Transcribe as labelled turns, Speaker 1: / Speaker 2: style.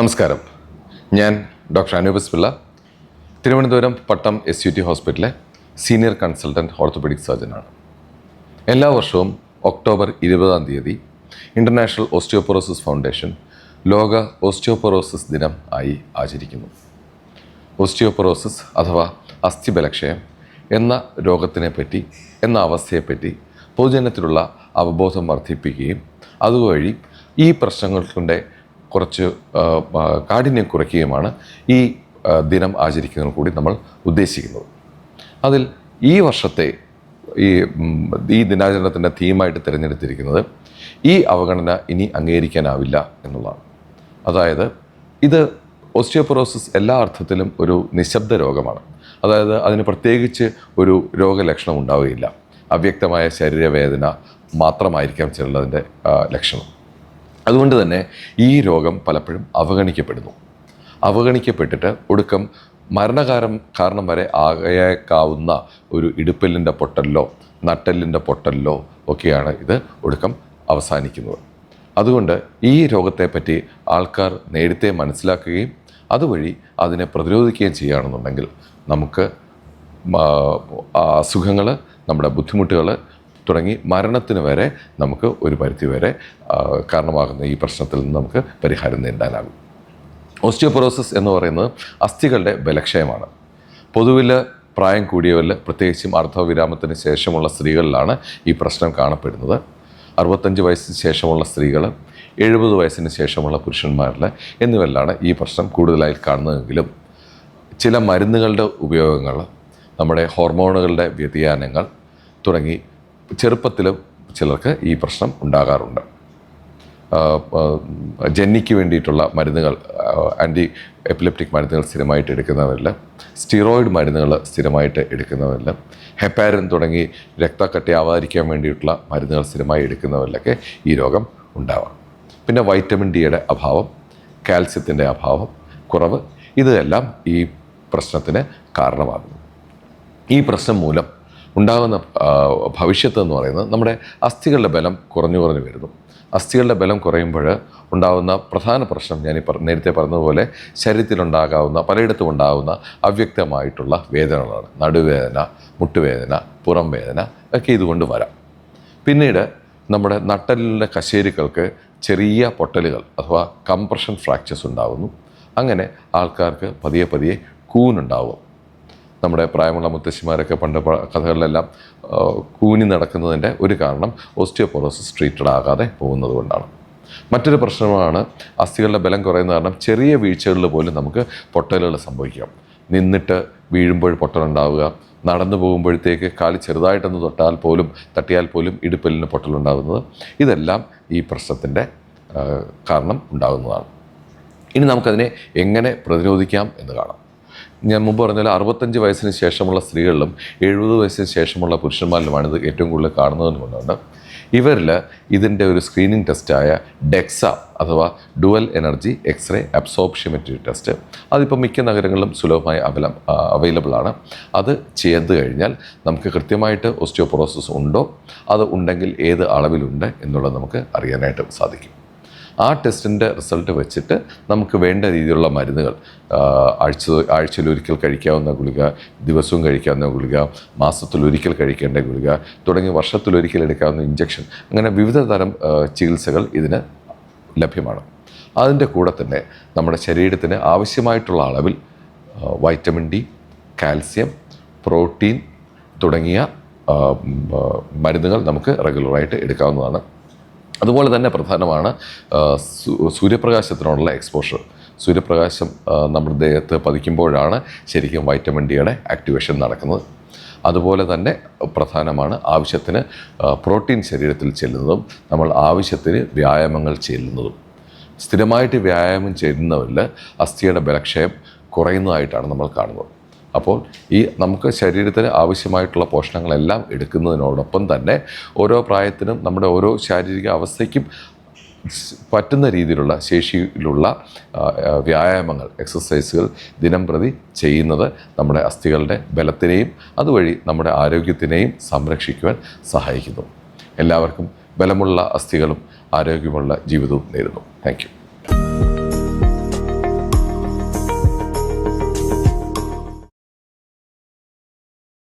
Speaker 1: നമസ്കാരം. ഞാൻ doctor Anoop S Pillai Thiruvananthapuram Pattom S U T ഹോസ്പിറ്റലിലെ സീനിയർ കൺസൾട്ടന്റ് ഓർത്തോപെഡിക് സർജനാണ്. എല്ലാ വർഷവും ഒക്ടോബർ ഇരുപതാം തീയതി ഇന്റർനാഷണൽ ഓസ്റ്റിയോപൊറോസിസ് ഫൗണ്ടേഷൻ ലോക ഓസ്റ്റിയോപൊറോസിസ് ദിനം ആയി ആചരിക്കുന്നു. ഓസ്റ്റിയോപൊറോസിസ് അഥവാ അസ്ഥിബലക്ഷയം എന്ന രോഗത്തിനെപ്പറ്റി എന്ന അവസ്ഥയെപ്പറ്റി പൊതുജനത്തിലുള്ള അവബോധം വർദ്ധിപ്പിക്കുകയും അതുവഴി ഈ പ്രശ്നങ്ങളുടെ കുറച്ച് കാഠിന്യം കുറയ്ക്കുകയുമാണ് ഈ ദിനം ആചരിക്കുന്നതിൽ കൂടി നമ്മൾ ഉദ്ദേശിക്കുന്നത്. അതിൽ ഈ വർഷത്തെ ഈ ഈ ദിനാചരണത്തിന്റെ തീമായിട്ട് തിരഞ്ഞെടുത്തിരിക്കുന്നത് ഈ അവഗണന ഇനി അംഗീകരിക്കാനാവില്ല എന്നുള്ളതാണ്. അതായത് ഇത് ഓസ്റ്റിയോപൊറോസിസ് എല്ലാ അർത്ഥത്തിലും ഒരു നിശബ്ദ രോഗമാണ്. അതായത് അതിന് പ്രത്യേകിച്ച് ഒരു രോഗലക്ഷണം ഉണ്ടാവുകയില്ല. അവ്യക്തമായ ശരീരവേദന മാത്രമായിരിക്കാം ചിലതിന്റെ ലക്ഷണം. അതുകൊണ്ട് തന്നെ ഈ രോഗം പലപ്പോഴും അവഗണിക്കപ്പെടുന്നു. അവഗണിക്കപ്പെട്ടിട്ട് ഒടുക്കം മരണകാരം കാരണം വരെ ആകയേക്കാവുന്ന ഒരു ഇടുപ്പല്ലിന്റെ പൊട്ടലിലോ നട്ടെല്ലിന്റെ പൊട്ടലിലോ ഒക്കെയാണ് ഇത് ഒടുക്കം അവസാനിക്കുന്നത്. അതുകൊണ്ട് ഈ രോഗത്തെപ്പറ്റി ആൾക്കാർ നേരത്തെ മനസ്സിലാക്കുകയും അതുവഴി അതിനെ പ്രതിരോധിക്കുകയും ചെയ്യുകയാണെന്നുണ്ടെങ്കിൽ നമുക്ക് അസുഖങ്ങൾ നമ്മുടെ ബുദ്ധിമുട്ടുകൾ തുടങ്ങി മരണത്തിന് വരെ നമുക്ക് ഒരു പരിധി വരെ കാരണമാകുന്ന ഈ പ്രശ്നത്തിൽ നിന്ന് നമുക്ക് പരിഹാരം നേരിടാനാകും. ഓസ്റ്റിയോപൊറോസിസ് എന്ന് പറയുന്നത് അസ്ഥികളുടെ ബലക്ഷയമാണ്. പൊതുവിൽ പ്രായം കൂടിയവരിൽ പ്രത്യേകിച്ചും അർദ്ധവിരാമത്തിന് ശേഷമുള്ള സ്ത്രീകളിലാണ് ഈ പ്രശ്നം കാണപ്പെടുന്നത്. അറുപത്തഞ്ച് വയസ്സിന് ശേഷമുള്ള സ്ത്രീകൾ എഴുപത് വയസ്സിന് ശേഷമുള്ള പുരുഷന്മാരിൽ എന്നിവരിലാണ് ഈ പ്രശ്നം കൂടുതലായി കാണുന്നതെങ്കിലും ചില മരുന്നുകളുടെ ഉപയോഗങ്ങൾ നമ്മുടെ ഹോർമോണുകളുടെ വ്യതിയാനങ്ങൾ തുടങ്ങി ചെറുപ്പത്തിലും ചിലർക്ക് ഈ പ്രശ്നം ഉണ്ടാകാറുണ്ട്. ജന്നിക്ക് വേണ്ടിയിട്ടുള്ള മരുന്നുകൾ ആന്റി എപ്പിലെപ്റ്റിക് മരുന്നുകൾ സ്ഥിരമായിട്ട് എടുക്കുന്നവരിൽ സ്റ്റിറോയിഡ് മരുന്നുകൾ സ്ഥിരമായിട്ട് എടുക്കുന്നവരിൽ ഹെപ്പാരൻ തുടങ്ങി രക്തക്കട്ടയാവാതിരിക്കാൻ വേണ്ടിയിട്ടുള്ള മരുന്നുകൾ സ്ഥിരമായി എടുക്കുന്നവരിലൊക്കെ ഈ രോഗം ഉണ്ടാവാം. പിന്നെ വൈറ്റമിൻ ഡിയുടെ അഭാവം കാൽസ്യത്തിന്റെ അഭാവം കുറവ് ഇതെല്ലാം ഈ പ്രശ്നത്തിന് കാരണമാകുന്നു. ഈ പ്രശ്നം മൂലം ഉണ്ടാകുന്ന ഭവിഷ്യത്ത് എന്ന് പറയുന്നത് നമ്മുടെ അസ്ഥികളുടെ ബലം കുറഞ്ഞു കുറഞ്ഞു വരുന്നു. അസ്ഥികളുടെ ബലം കുറയുമ്പോൾ ഉണ്ടാകുന്ന പ്രധാന പ്രശ്നം ഞാൻ ഈ നേരത്തെ പറഞ്ഞതുപോലെ ശരീരത്തിലുണ്ടാകാവുന്ന പലയിടത്തും ഉണ്ടാകുന്ന അവ്യക്തമായിട്ടുള്ള വേദനകളാണ്. നടുവേദന മുട്ടുവേദന പുറം വേദന ഒക്കെ ഇതുകൊണ്ട് വരാം. പിന്നീട് നമ്മുടെ നട്ടലിലെ കശേരുക്കൾക്ക് ചെറിയ പൊട്ടലുകൾ അഥവാ കംപ്രഷൻ ഫ്രാക്ചേഴ്സ് ഉണ്ടാകുന്നു. അങ്ങനെ ആൾക്കാർക്ക് പതിയെ പതിയെ കൂനുണ്ടാവും. നമ്മുടെ പ്രായമുള്ള മുത്തശ്ശിമാരൊക്കെ പണ്ട് കഥകളിലെല്ലാം കൂനി നടക്കുന്നതിന്റെ ഒരു കാരണം ഓസ്റ്റിയോപൊറോസിസ് ട്രീറ്റഡ് ആകാതെ പോകുന്നത് കൊണ്ടാണ്. മറ്റൊരു പ്രശ്നമാണ് അസ്ഥികളുടെ ബലം കുറയുന്ന കാരണം ചെറിയ വീഴ്ചകളിൽ പോലും നമുക്ക് പൊട്ടലുകൾ സംഭവിക്കാം. നിന്നിട്ട് വീഴുമ്പോൾ പൊട്ടലുണ്ടാവുക നടന്നു പോകുമ്പോഴത്തേക്ക് കാൽ ചെറുതായിട്ടൊന്ന് തൊട്ടാൽ പോലും തട്ടിയാൽ പോലും ഇടുപ്പലിന് പൊട്ടലുണ്ടാകുന്നത് ഇതെല്ലാം ഈ പ്രശ്നത്തിന്റെ കാരണം ഉണ്ടാകുന്നതാണ്. ഇനി നമുക്കതിനെ എങ്ങനെ പ്രതിരോധിക്കാം എന്ന് കാണാം. ഞാൻ മുമ്പ് പറഞ്ഞാൽ അറുപത്തഞ്ച് വയസ്സിന് ശേഷമുള്ള സ്ത്രീകളിലും എഴുപത് വയസ്സിന് ശേഷമുള്ള പുരുഷന്മാരിലുമാണ് ഇത് ഏറ്റവും കൂടുതൽ കാണുന്നതെന്ന് കൊണ്ടുണ്ട് ഇവരിൽ ഇതിന്റെ ഒരു സ്ക്രീനിങ് ടെസ്റ്റായ ഡെക്സ അഥവാ dual energy x-ray absorptiometry test. അതിപ്പോൾ മിക്ക നഗരങ്ങളിലും സുലഭമായി അവല അവൈലബിൾ ആണ്. അത് ചെയ്തു കഴിഞ്ഞാൽ നമുക്ക് കൃത്യമായിട്ട് ഓസ്റ്റിയോപൊറോസിസ് ഉണ്ടോ? അത് ഉണ്ടെങ്കിൽ ഏത് അളവിലുണ്ട് എന്നുള്ളത് നമുക്ക് അറിയാനായിട്ട് സാധിക്കും. ആ ടെസ്റ്റിന്റെ റിസൾട്ട് വെച്ചിട്ട് നമുക്ക് വേണ്ട രീതിയിലുള്ള മരുന്നുകൾ ആഴ്ച ആഴ്ചയിൽ ഒരിക്കൽ കഴിക്കാവുന്ന ഗുളിക ദിവസവും കഴിക്കാവുന്ന ഗുളിക മാസത്തിൽ ഒരിക്കൽ കഴിക്കേണ്ട ഗുളിക തുടങ്ങി വർഷത്തിലൊരിക്കൽ എടുക്കാവുന്ന ഇഞ്ചക്ഷൻ അങ്ങനെ വിവിധ തരം ചികിത്സകൾ ഇതിന് ലഭ്യമാണ്. അതിന്റെ കൂടെ തന്നെ നമ്മുടെ ശരീരത്തിന് ആവശ്യമായിട്ടുള്ള അളവിൽ വൈറ്റമിൻ ഡി കാൽസ്യം പ്രോട്ടീൻ തുടങ്ങിയ മരുന്നുകൾ നമുക്ക് റെഗുലറായിട്ട് എടുക്കാവുന്നതാണ് അതുപോലെ തന്നെ പ്രധാനമാണ് സൂര്യപ്രകാശത്തിനോടുള്ള എക്സ്പോഷർ സൂര്യപ്രകാശം നമ്മുടെ ദേഹത്ത് പതിക്കുമ്പോഴാണ് ശരിക്കും വൈറ്റമിൻ ഡിയുടെ ആക്ടിവേഷൻ നടക്കുന്നത്. അതുപോലെ തന്നെ പ്രധാനമാണ് ആവശ്യത്തിന് പ്രോട്ടീൻ ശരീരത്തിൽ ചെല്ലുന്നതും നമ്മൾ ആവശ്യത്തിന് വ്യായാമങ്ങൾ ചെല്ലുന്നതും. സ്ഥിരമായിട്ട് വ്യായാമം ചെയ്യുന്നവരിൽ അസ്ഥിയുടെ ബലക്ഷയം കുറയുന്നതായിട്ടാണ് നമ്മൾ കാണുന്നത്. അപ്പോൾ ഈ നമുക്ക് ശരീരത്തിന് ആവശ്യമായിട്ടുള്ള പോഷണങ്ങളെല്ലാം എടുക്കുന്നതിനോടൊപ്പം തന്നെ ഓരോ പ്രായത്തിനും നമ്മുടെ ഓരോ ശാരീരിക അവസ്ഥയ്ക്കും പറ്റുന്ന രീതിയിലുള്ള ശേഷിയിലുള്ള വ്യായാമങ്ങൾ എക്സസൈസുകൾ ദിനം പ്രതി ചെയ്യുന്നത് നമ്മുടെ അസ്ഥികളുടെ ബലത്തിനെയും അതുവഴി നമ്മുടെ ആരോഗ്യത്തിനെയും സംരക്ഷിക്കുവാൻ സഹായിക്കുന്നു. എല്ലാവർക്കും ബലമുള്ള അസ്ഥികളും ആരോഗ്യമുള്ള ജീവിതവും നേരുന്നു. താങ്ക്